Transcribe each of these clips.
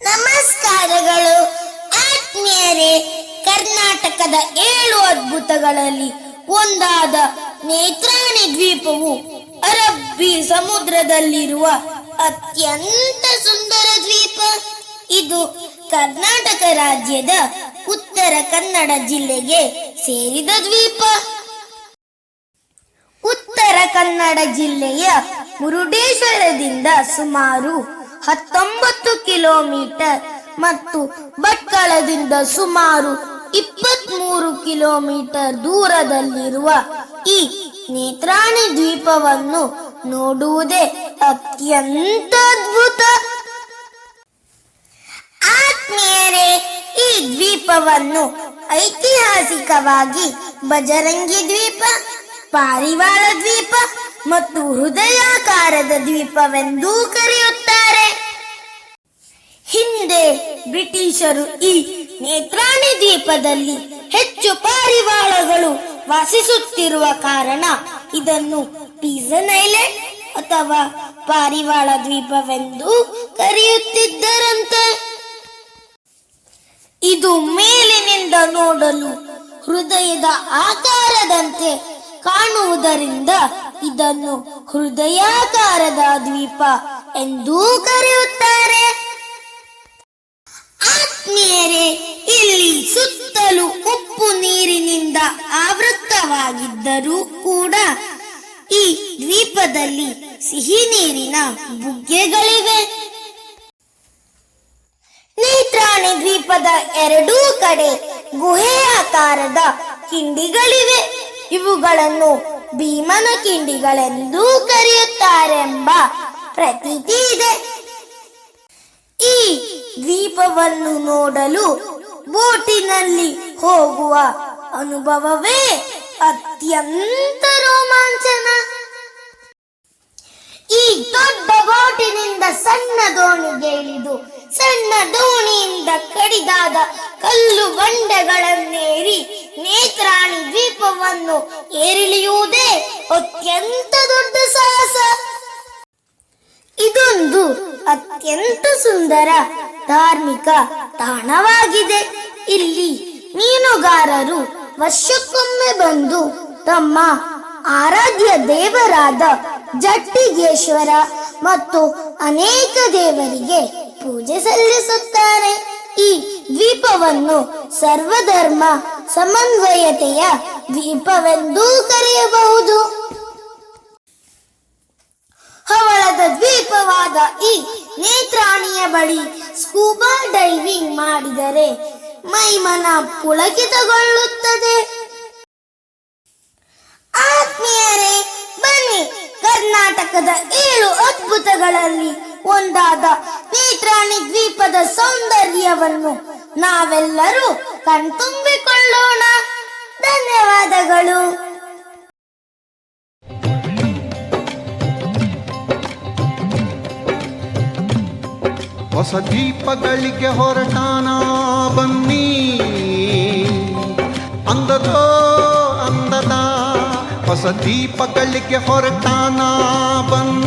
ನಮಸ್ಕಾರಗಳು. ಆತ್ಮೀಯರೇ, ಕರ್ನಾಟಕದ ಏಳು ಅದ್ಭುತಗಳಲ್ಲಿ ಒಂದಾದ ನೇತ್ರಾಣಿ ದ್ವೀಪವು ಅರಬ್ಬಿ ಸಮುದ್ರದಲ್ಲಿರುವ ಅತ್ಯಂತ ಸುಂದರ ದ್ವೀಪ. ಇದು ಕರ್ನಾಟಕ ರಾಜ್ಯದ ಉತ್ತರ ಕನ್ನಡ ಜಿಲ್ಲೆಗೆ ಸೇರಿದ ದ್ವೀಪ. ಉತ್ತರ ಕನ್ನಡ ಜಿಲ್ಲೆಯ ಮುರುಡೇಶ್ವರದಿಂದ ಸುಮಾರು ಹತ್ತೊಂಬತ್ತು ಕಿಲೋಮೀಟರ್ ಮತ್ತು ಭಟ್ಕಳದಿಂದ ಸುಮಾರು ಇಪ್ಪತ್ಮೂರು ಕಿಲೋಮೀಟರ್ ದೂರದಲ್ಲಿರುವ ಈ ನೇತ್ರಾಣಿ ದ್ವೀಪವನ್ನು ನೋಡುವುದೇ ಅತ್ಯಂತ ಅದ್ಭುತ. ಆತ್ಮೀಯರೇ, ಈ ದ್ವೀಪವನ್ನು ಐತಿಹಾಸಿಕವಾಗಿ ಬಜರಂಗಿ ದ್ವೀಪ, ಪಾರಿವಾಳ ದ್ವೀಪ ಮತ್ತು ಹೃದಯಾಕಾರದ ದ್ವೀಪವೆಂದೂ ಕರೆಯುತ್ತಾರೆ ಬ್ರಿಟಿಷರು ಈ ನೇತ್ರಾಣಿ ದ್ವೀಪದಲ್ಲಿ ಹೆಚ್ಚು ಪಾರಿವಾಳಗಳು ವಾಸಿಸುತ್ತಿರುವ ಕಾರಣ ಇದನ್ನು ಪೀಸನ್ ಐಲ್ಯಾಂಡ್ ಅಥವಾ ಪಾರಿವಾಳ ದ್ವೀಪವೆಂದು ಕರೆಯುತ್ತಿದ್ದರಂತೆ. ಇದು ಮೇಲಿನಿಂದ ನೋಡಲು ಹೃದಯದ ಆಕಾರದಂತೆ ಕಾಣುವುದರಿಂದ ಇದನ್ನು ಹೃದಯಾಕಾರದ ದ್ವೀಪ ಎಂದೂ ಕರೆಯುತ್ತಾರೆ. ಆತ್ಮೀಯರೇ ಇಲ್ಲಿ ಸುತ್ತಲೂ ಉಪ್ಪು ನೀರಿನಿಂದ ಆವೃತ್ತವಾಗಿದ್ದರೂ ಕೂಡ ಈ ದ್ವೀಪದಲ್ಲಿ ಸಿಹಿ ನೀರಿನ ಬುಗ್ಗೆಗಳಿವೆ. ನೇತ್ರಾಣಿ ದ್ವೀಪದ ಎರಡೂ ಕಡೆ ಗುಹೆಯಾಕಾರದ ಕಿಂಡಿಗಳಿವೆ. ಇವುಗಳನ್ನು ಭೀಮನ ಕಿಂಡಿಗಳೆಂದೂ ಕರೆಯುತ್ತಾರೆಂಬ ಪ್ರತೀತಿ ಇದೆ. ಈ ದ್ವೀಪವನ್ನು ನೋಡಲು ಬೋಟಿನಲ್ಲಿ ಹೋಗುವ ಅನುಭವವೇ ಅತ್ಯಂತ ರೋಮಾಂಚನ. ಈ ದೊಡ್ಡ ಬೋಟಿನಿಂದ ಸಣ್ಣ ದೋಣಿಗೆ ಇಳಿದು ಸಣ್ಣ ದೋಣಿಯಿಂದ ಕಡಿದಾದ ಕಲ್ಲು ಬಂಡೆಗಳನ್ನೇರಿ ನೇತ್ರಾಣಿ ದ್ವೀಪವನ್ನು ಏರಿಳಿಯುವುದೇ ಅತ್ಯಂತ ದೊಡ್ಡ ಸಾಹಸ. ಇದೊಂದು ಅತ್ಯಂತ ಸುಂದರ ಧಾರ್ಮಿಕ ತಾಣವಾಗಿದೆ. ಇಲ್ಲಿ ಮೀನುಗಾರರು ವರ್ಷಕ್ಕೊಮ್ಮೆ ಬಂದು ತಮ್ಮ ಆರಾಧ್ಯ ದೇವರಾದ ಜಟ್ಟಿಗೇಶ್ವರ ಮತ್ತು ಅನೇಕ ದೇವರಿಗೆ ಪೂಜೆ ಸಲ್ಲಿಸುತ್ತಾರೆ. ಈ ದ್ವೀಪವನ್ನು ಸರ್ವಧರ್ಮ ಸಮನ್ವಯತೆಯ ದ್ವೀಪವೆಂದೂ ಕರೆಯಬಹುದು. ಹವಳದ ದ್ವೀಪವಾದ ಈ ನೇತ್ರಾಣಿಯ ಬಳಿ ಸ್ಕೂಬಾ ಡೈವಿಂಗ್ ಮಾಡಿದರೆ ಮೈಮನ ಪುಳಕಿತಗೊಳ್ಳುತ್ತದೆ ಆತ್ಮೀಯರೇ, ಬನ್ನಿ ಕರ್ನಾಟಕದ ಏಳು ಅದ್ಭುತಗಳಲ್ಲಿ ಒಂದಾದ ನೇತ್ರಾಣಿ ದ್ವೀಪದ ಸೌಂದರ್ಯವನ್ನು ನಾವೆಲ್ಲರೂ ಕಣ್ತುಂಬಿಕೊಳ್ಳೋಣ. ಧನ್ಯವಾದಗಳು. ಹೊಸ ದೀಪಗಳಿಗೆ ಹೊರಟಾನ ಬನ್ನಿ ಅಂದದೋ ಅಂದದ ಹೊಸ ದೀಪಗಳಿಗೆ ಹೊರಟಾನ ಬನ್ನಿ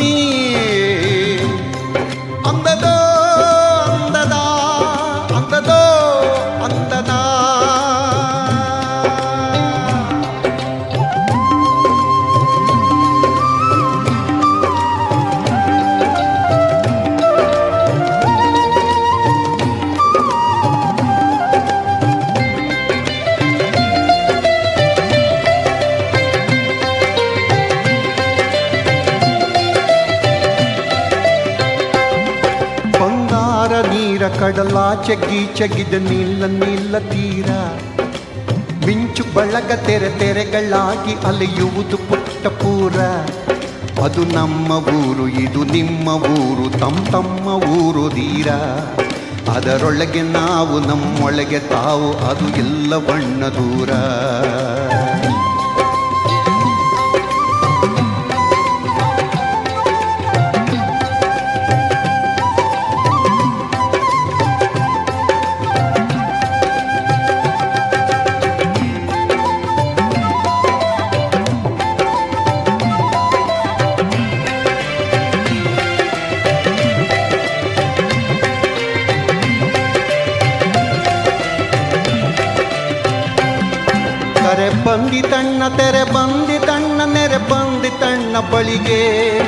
ನೀರ ಕಡಲ ಚಗ್ಗಿ ಚಗಿದ ನೀಲ ನೀಲ ತೀರ. ಮಿಂಚು ಬಳಗ ತೆರೆ ತೆರೆಗಳಾಗಿ ಅಲೆಯುವುದು ಪುಟ್ಟ ಪೂರ. ಅದು ನಮ್ಮ ಊರು, ಇದು ನಿಮ್ಮ ಊರು ತಮ್ಮ ತಮ್ಮ ಊರು ತೀರ. ಅದರೊಳಗೆ ನಾವು, ನಮ್ಮೊಳಗೆ ತಾವು, ಅದು ಎಲ್ಲ ಬಣ್ಣ ದೂರ. ಬಂದಿತಣ್ಣ ತೆರೆ ಬಂದಿತಣ್ಣ ನೆರೆ ಬಂದಿತಣ್ಣ ಬಳಿಗೆ.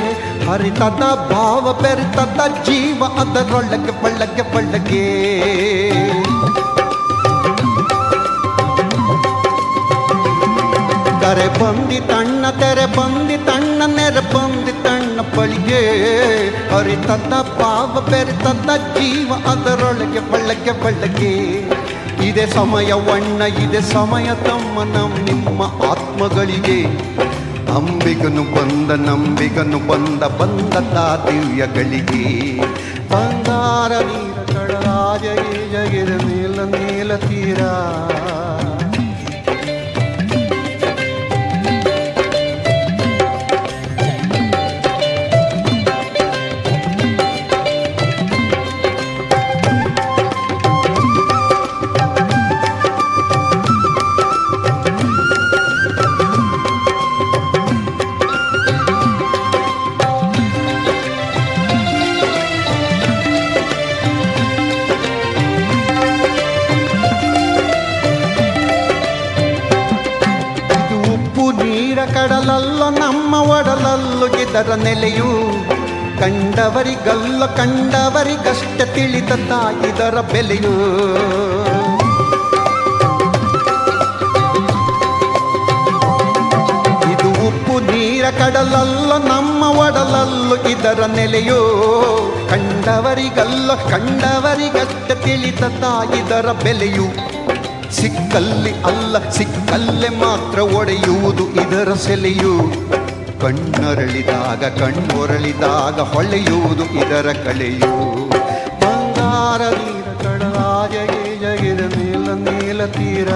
ಹರಿತದ ಭಾವ, ಬೆರಿತದ ಜೀವ, ಅದರೊಳಗೆ ಬಳ್ಳಗೆ ಬಳ್ಳಗೆ ಕರೆ ಬಂದಿತಣ್ಣ ತೆರೆ ಬಂದಿತಣ್ಣ ನೆರೆ ಬಂದಿತಣ್ಣ ಬಳಿಗೆ. ಹರಿತದ ಭಾವ, ಬೆರಿತದ ಜೀವ, ಅದರೊಳಗೆ ಬಳ್ಳಗೆ ಬಳ್ಳಗೆ ಇದೆ ಸಮಯವಣ್ಣ ಇದೆ ಸಮಯ ತಮ್ಮ, ನಮ್ ನಿಮ್ಮ ಆತ್ಮಗಳಿಗೆ. ಅಂಬಿಗನು ಬಂದ, ನಂಬಿಗನು ಬಂದ ಬಂದ ದಿವ್ಯಗಳಿಗೆ. ಬಂಗಾರ ನೀರ ಕಡಲಾಜ ಜಗಿದ ನೀಲ ನೀಲ ತೀರ. ಕಡಲಲ್ಲ ನಮ್ಮ ಒಡಲಲ್ಲು ಇದರ ನೆಲೆಯು ಕಂಡವರಿಗಲ್ಲ, ಕಂಡವರಿಗಷ್ಟ ತಿಳಿದ ಇದರ ಬೆಲೆಯು. ಇದು ಉಪ್ಪು ನೀರ ಕಡಲಲ್ಲ, ನಮ್ಮ ಒಡಲಲ್ಲು ಇದರ ನೆಲೆಯೋ ಕಂಡವರಿಗಲ್ಲ, ಕಂಡವರಿಗಷ್ಟ ತಿಳಿದ ಇದರ ಬೆಲೆಯು. ಸಿಕ್ಕಲ್ಲಿ ಅಲ್ಲ, ಸಿಕ್ಕಲ್ಲೇ ಮಾತ್ರ ಒಡೆಯುವುದು ಇದರ ಸೆಲೆಯು. ಕಣ್ಣರಳಿದಾಗ, ಕಣ್ಣೊರಳಿದಾಗ ಹೊಳೆಯುವುದು ಇದರ ಕಳೆಯು ಬಂಗಾರ ನೀರ ಕಡಲಾಜಗೆ ಜಗಿದ ನೀಲ ನೀಲ ತೀರ.